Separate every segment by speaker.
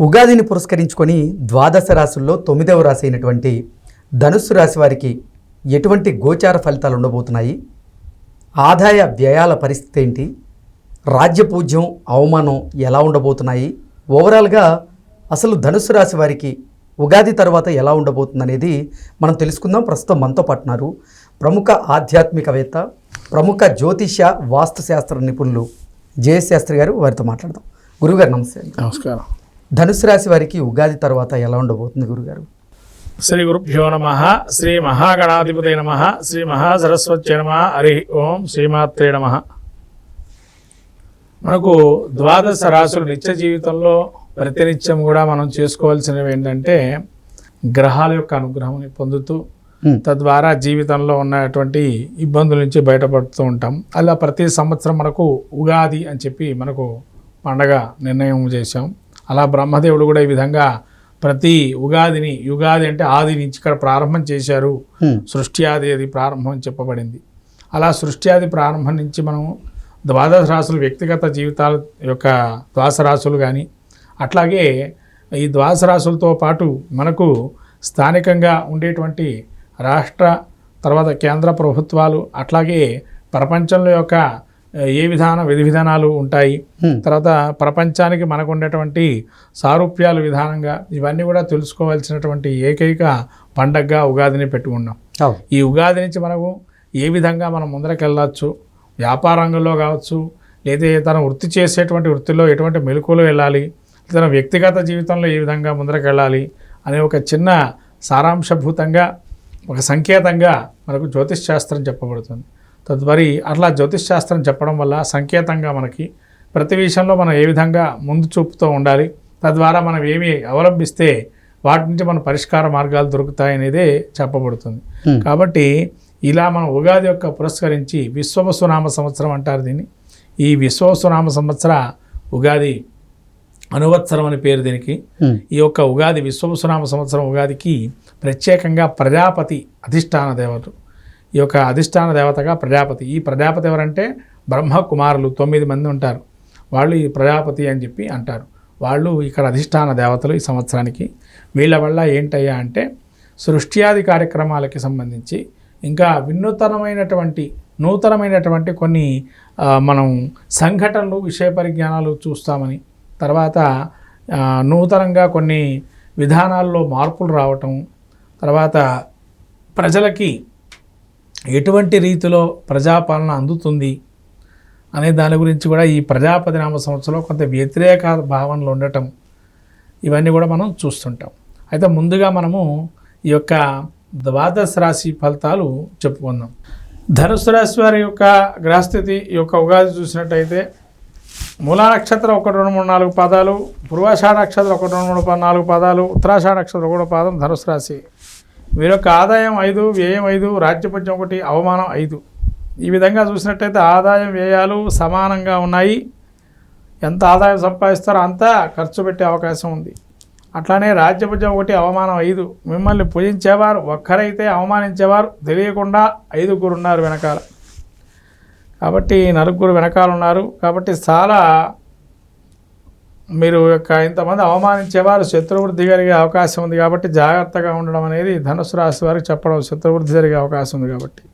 Speaker 1: ఉగాదిని పురస్కరించుకొని ద్వాదశ రాశుల్లో తొమ్మిదవ రాశి అయినటువంటి ధనుస్సు రాశి వారికి ఎటువంటి గోచార ఫలితాలు ఉండబోతున్నాయి? ఆదాయ వ్యయాల పరిస్థితి ఏంటి? రాజ్యపూజ్యం అవమానం ఎలా ఉండబోతున్నాయి? ఓవరాల్గా అసలు ధనుస్సు రాశి వారికి ఉగాది తర్వాత ఎలా ఉండబోతుందనేది మనం తెలుసుకుందాం. ప్రస్తుతం మనతో పట్టున్నారు ప్రముఖ ఆధ్యాత్మికవేత్త ప్రముఖ జ్యోతిష్య వాస్తుశాస్త్ర నిపుణులు జయశాస్త్రి గారు. వారితో మాట్లాడదాం. గురుగారు నమస్తే
Speaker 2: నమస్కారం.
Speaker 1: ధనుసు రాశి వారికి ఉగాది తర్వాత ఎలా ఉండబోతుంది గురుగారు?
Speaker 2: శ్రీ గురుభ్యో నమ శ్రీ మహాగణాధిపతి నమ శ్రీ మహాసరస్వతి నమ హరి ఓం శ్రీమాత్రే నమ. మనకు ద్వాదశ రాశులు నిత్య జీవితంలో ప్రతినిత్యం కూడా మనం చేసుకోవాల్సినవి ఏంటంటే గ్రహాల యొక్క అనుగ్రహం పొందుతూ. తద్వారా జీవితంలో ఉన్నటువంటి ఇబ్బందుల నుంచి బయటపడుతూ ఉంటాం. అలా ప్రతి సంవత్సరం మనకు ఉగాది అని చెప్పి మనకు పండగ నిర్ణయం చేశాం. అలా బ్రహ్మదేవుడు కూడా ఈ విధంగా ప్రతి ఉగాదిని యుగాది అంటే ఆది నుంచి ఇక్కడ ప్రారంభం చేశారు. సృష్టి ఆది అది ప్రారంభం అని చెప్పబడింది అలా సృష్టి ఆది ప్రారంభం నుంచి మనం ద్వాదశ రాశులు వ్యక్తిగత జీవితాల యొక్క ద్వాదశ రాశులు కానీ అట్లాగే ఈ ద్వాదశ రాశులతో పాటు మనకు స్థానికంగా ఉండేటువంటి రాష్ట్ర తర్వాత కేంద్ర ప్రభుత్వాలు అట్లాగే ప్రపంచంలో యొక్క ఏ విధాన విధి విధానాలు ఉంటాయి. తర్వాత ప్రపంచానికి మనకు ఉండేటువంటి సారూప్యాలు విధానంగా ఇవన్నీ కూడా తెలుసుకోవాల్సినటువంటి ఏకైక పండగగా ఉగాదిని పెట్టుకున్నాం. ఈ ఉగాది నుంచి మనము ఏ విధంగా మనం ముందరకు వెళ్ళచ్చు వ్యాపార రంగంలో కావచ్చు లేదా తన వృత్తి చేసేటువంటి వృత్తిలో ఎటువంటి మెలకువలు వెళ్ళాలి తన వ్యక్తిగత జీవితంలో ఏ విధంగా ముందరకు వెళ్ళాలి అనే ఒక చిన్న సారాంశభూతంగా ఒక సంకేతంగా మనకు జ్యోతిష్ శాస్త్రం చెప్పబడుతుంది. తదుపరి అట్లా జ్యోతిష్ శాస్త్రం చెప్పడం వల్ల సంకేతంగా మనకి ప్రతి విషయంలో మనం ఏ విధంగా ముందు చూపుతూ ఉండాలి తద్వారా మనం ఏమి అవలంబిస్తే వాటి నుంచి మన పరిష్కార మార్గాలు దొరుకుతాయనేదే చెప్పబడుతుంది. కాబట్టి ఇలా మనం ఉగాది యొక్క పురస్కరించి విశ్వవసునామ సంవత్సరం అంటారు దీన్ని ఈ విశ్వవసునామ సంవత్సర ఉగాది అనువత్సరం అని పేరు దీనికి. ఈ యొక్క ఉగాది విశ్వవసునామ సంవత్సరం ఉగాదికి ప్రత్యేకంగా ప్రజాపతి అధిష్టాన దేవత ఈ యొక్క అధిష్టాన దేవతగా ప్రజాపతి. ఈ ప్రజాపతి ఎవరంటే బ్రహ్మ కుమారులు తొమ్మిది మంది ఉంటారు. వాళ్ళు ఈ ప్రజాపతి అని చెప్పి అంటారు. వాళ్ళు ఇక్కడ అధిష్టాన దేవతలు ఈ సంవత్సరానికి. వీళ్ళ వల్ల ఏంటయ్యా అంటే సృష్ట్యాది కార్యక్రమాలకి సంబంధించి ఇంకా వినూతనమైనటువంటి నూతనమైనటువంటి కొన్ని మనం సంఘటనలు విషయ పరిజ్ఞానాలు చూస్తామని. తర్వాత నూతనంగా కొన్ని విధానాల్లో మార్పులు రావటం. తర్వాత ప్రజలకి ఎటువంటి రీతిలో ప్రజాపాలన అందుతుంది అనే దాని గురించి కూడా ఈ ప్రజాపతి నామ సంవత్సరంలో కొంత వ్యతిరేక భావనలు ఉండటం ఇవన్నీ కూడా మనం చూస్తుంటాం. అయితే ముందుగా మనము ఈ యొక్క ద్వాదశ రాశి ఫలితాలు చెప్పుకుందాం. ధనుసు రాశి వారి యొక్క గ్రహస్థితి యొక్క ఉగాది చూసినట్టయితే మూలా నక్షత్రం ఒకటి రెండు మూడు నాలుగు పాదాలు పూర్వాషాఢ నక్షత్రం ఒకటి రెండు మూడు నాలుగు పాదాలు ఉత్తరాషాఢ నక్షత్రం ఒకటో పాదం ధనుసు రాశి. వీరి యొక్క ఆదాయం ఐదు వ్యయం ఐదు రాజ్యపద్యం ఒకటి అవమానం ఐదు. ఈ విధంగా చూసినట్టయితే ఆదాయం వ్యయాలు సమానంగా ఉన్నాయి. ఎంత ఆదాయం సంపాదిస్తారో అంత ఖర్చు పెట్టే అవకాశం ఉంది. అట్లానే రాజ్యపద్యం ఒకటి అవమానం ఐదు. మిమ్మల్ని పూజించేవారు ఒక్కరైతే అవమానించేవారు తెలియకుండా ఐదుగురు ఉన్నారు వెనకాల. కాబట్టి నలుగురు వెనకాల ఉన్నారు. కాబట్టి చాలా మీరు యొక్క ఇంతమంది అవమానించేవారు శత్రువృద్ధి జరిగే అవకాశం ఉంది కాబట్టి జాగ్రత్తగా ఉండడం అనేది ధనుసు రాశి వారికి చెప్పడం శత్రువృద్ధి జరిగే అవకాశం ఉంది కాబట్టి.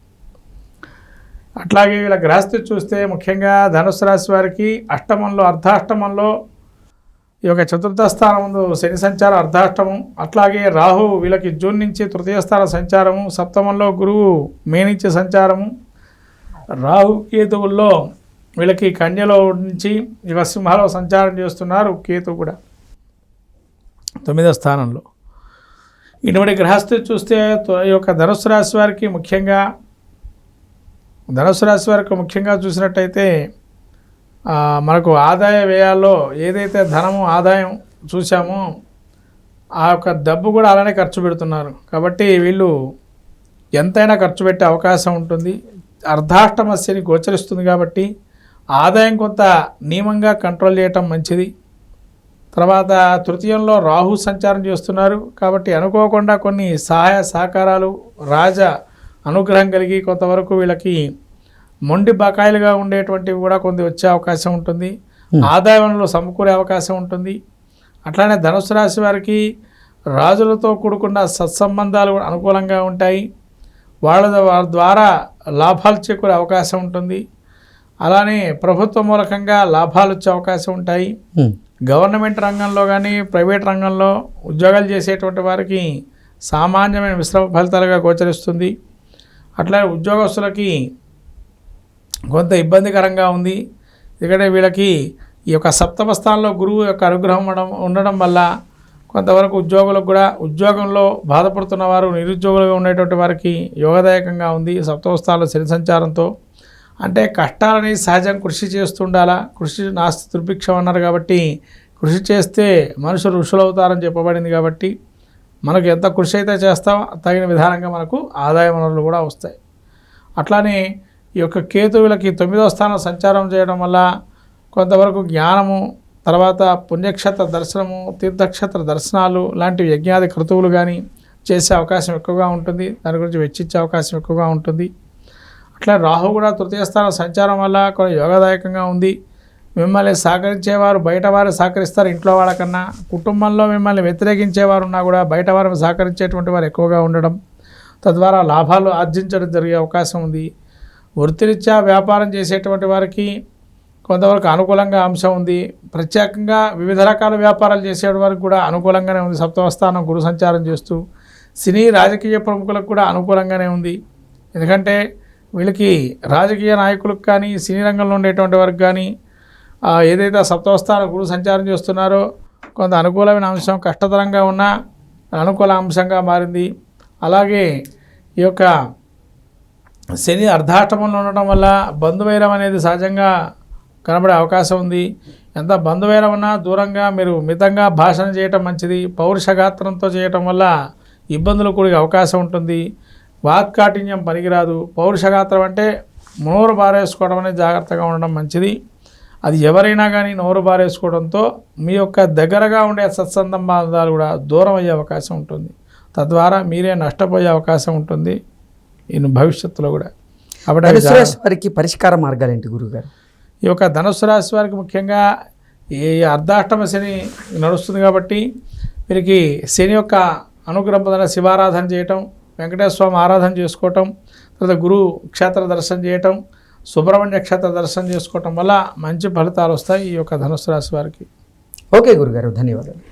Speaker 2: అట్లాగే వీళ్ళ గ్రహస్థితి చూస్తే ముఖ్యంగా ధనుసు రాశి వారికి అష్టమంలో అర్ధాష్టమంలో ఈ యొక్క చతుర్థ స్థానం ముందు శని సంచారం అర్ధాష్టమం అట్లాగే రాహు వీళ్ళకి జూన్ నుంచి తృతీయ స్థాన సంచారము సప్తమంలో గురువు మే నుంచి సంచారము రాహు కేతువుల్లో వీళ్ళకి కన్యలో నుంచి ఇక సింహలో సంచారం చేస్తున్నారు కేతు కూడా. తొమ్మిదో స్థానంలో. ఇటువంటి గ్రహస్థితి చూస్తే ఈ యొక్క ధనుసు రాశి వారికి ముఖ్యంగా ధనుసు రాశి వారికి ముఖ్యంగా చూసినట్టయితే మనకు ఆదాయ వ్యయాల్లో ఏదైతే ధనము ఆదాయం చూసామో ఆ యొక్క డబ్బు కూడా అలానే ఖర్చు పెడుతున్నారు. కాబట్టి వీళ్ళు ఎంతైనా ఖర్చు పెట్టే అవకాశం ఉంటుంది. అర్ధాష్టమస్యని గోచరిస్తుంది కాబట్టి ఆదాయం కొంత నియమంగా కంట్రోల్ చేయటం మంచిది. తర్వాత తృతీయంలో రాహు సంచారం చేస్తున్నారు. కాబట్టి అనుకోకుండా కొన్ని సహాయ సహకారాలు రాజ అనుగ్రహం కలిగి కొంతవరకు వీళ్ళకి మొండి బకాయిలుగా ఉండేటువంటివి కూడా కొన్ని వచ్చే అవకాశం ఉంటుంది. ఆదాయంలో సమకూరే అవకాశం ఉంటుంది. అట్లానే ధనుసు రాశి వారికి రాజులతో కూడుకున్న సత్సంబంధాలు కూడా అనుకూలంగా ఉంటాయి. వాళ్ళ వారి ద్వారా లాభాలు చేకూరే అవకాశం ఉంటుంది. అలానే ప్రభుత్వ మూలకంగా లాభాలు వచ్చే అవకాశం ఉంటాయి. గవర్నమెంట్ రంగంలో కానీ ప్రైవేట్ రంగంలో ఉద్యోగాలు చేసేటువంటి వారికి సామాన్యమైన మిశ్రమ ఫలితాలుగా గోచరిస్తుంది. అట్లానే ఉద్యోగస్తులకి కొంత ఇబ్బందికరంగా ఉంది. ఎందుకంటే వీళ్ళకి ఈ యొక్క సప్తమ స్థానంలో గురువు యొక్క అనుగ్రహం ఉండడం ఉండడం వల్ల కొంతవరకు ఉద్యోగులకు కూడా ఉద్యోగంలో బాధపడుతున్న వారు నిరుద్యోగులుగా ఉండేటువంటి వారికి యోగదాయకంగా ఉంది సప్తమ స్థానంలో శని సంచారంతో. అంటే కష్టాలని సహజం కృషి చేస్తుండాలా? కృషి నాస్తి దుర్భిక్షం అన్నారు కాబట్టి కృషి చేస్తే మనుషులు ఋషులవుతారని చెప్పబడింది కాబట్టి మనకు ఎంత కృషి అయితే చేస్తామో తగిన విధానంగా మనకు ఆదాయ వనరులు కూడా వస్తాయి. అట్లానే ఈ యొక్క కేతువులకి తొమ్మిదవ స్థానం సంచారం చేయడం వల్ల కొంతవరకు జ్ఞానము తర్వాత పుణ్యక్షేత్ర దర్శనము తీర్థక్షేత్ర దర్శనాలు లాంటి యజ్ఞాది క్రతువులు కానీ చేసే అవకాశం ఎక్కువగా ఉంటుంది. దాని గురించి వెచ్చించే అవకాశం ఎక్కువగా ఉంటుంది. అట్లా రాహు కూడా తృతీయ స్థానం సంచారం వల్ల కొన్ని యోగదాయకంగా ఉంది. మిమ్మల్ని సహకరించేవారు బయట వారు సహకరిస్తారు ఇంట్లో వాళ్ళకన్నా. కుటుంబంలో మిమ్మల్ని వ్యతిరేకించేవారు ఉన్నా కూడా బయట వారు సహకరించేటువంటి వారు ఎక్కువగా ఉండడం. తద్వారా లాభాలు ఆర్జించడం జరిగే అవకాశం ఉంది. వృత్తిరీత్యా వ్యాపారం చేసేటువంటి వారికి కొంతవరకు అనుకూలంగా అంశం ఉంది. ప్రత్యేకంగా వివిధ రకాల వ్యాపారాలు చేసే వారికి కూడా అనుకూలంగానే ఉంది. సప్తవస్థానం గురు సంచారం చేస్తూ సినీ రాజకీయ ప్రముఖులకు కూడా అనుకూలంగానే ఉంది. ఎందుకంటే వీళ్ళకి రాజకీయ నాయకులకు కానీ సినీ రంగంలో ఉండేటువంటి వారికి కానీ ఏదైతే సప్తవస్థాన గురు సంచారం చేస్తున్నారో కొంత అనుకూలమైన అంశం కష్టతరంగా ఉన్న అనుకూల అంశంగా మారింది. అలాగే ఈ యొక్క శని అర్ధాష్టమంలో ఉండటం వల్ల బంధువైరం అనేది సహజంగా కనబడే అవకాశం ఉంది. ఎంత బంధువైరం ఉన్నా దూరంగా మీరు మితంగా భాషణ చేయటం మంచిది. పౌరుషగాత్రంతో చేయటం వల్ల ఇబ్బందులు కూడిగే అవకాశం ఉంటుంది. వాక్కాఠిన్యం పనికిరాదు. పౌరుషగాత్రం అంటే నోరు బారేసుకోవడం అనేది జాగ్రత్తగా ఉండడం మంచిది. అది ఎవరైనా కానీ నోరు బారేసుకోవడంతో మీ యొక్క దగ్గరగా ఉండే సత్సంబంధాలు కూడా దూరం అయ్యే అవకాశం ఉంటుంది. తద్వారా మీరే నష్టపోయే అవకాశం ఉంటుంది. ఇన్ భవిష్యత్తులో కూడా. కాబట్టి
Speaker 1: ధనుసు రాశి వారికి పరిష్కార మార్గాలు ఏంటి గురుగారు?
Speaker 2: ఈ యొక్క ధనుస్సు రాశి వారికి ముఖ్యంగా ఈ అర్ధాష్టమ శని నడుస్తుంది కాబట్టి వీరికి శని యొక్క అనుగ్రహం పొందిన శివారాధన చేయటం వెంకటేశ్వర స్వామి ఆరాధన చేసుకోవటం తర్వాత గురు క్షేత్ర దర్శనం చేయటం సుబ్రహ్మణ్య క్షేత్ర దర్శనం చేసుకోవటం వల్ల మంచి ఫలితాలు వస్తాయి ఈ యొక్క ధనుసు రాశి వారికి.
Speaker 1: ఓకే గురుగారు ధన్యవాదాలు.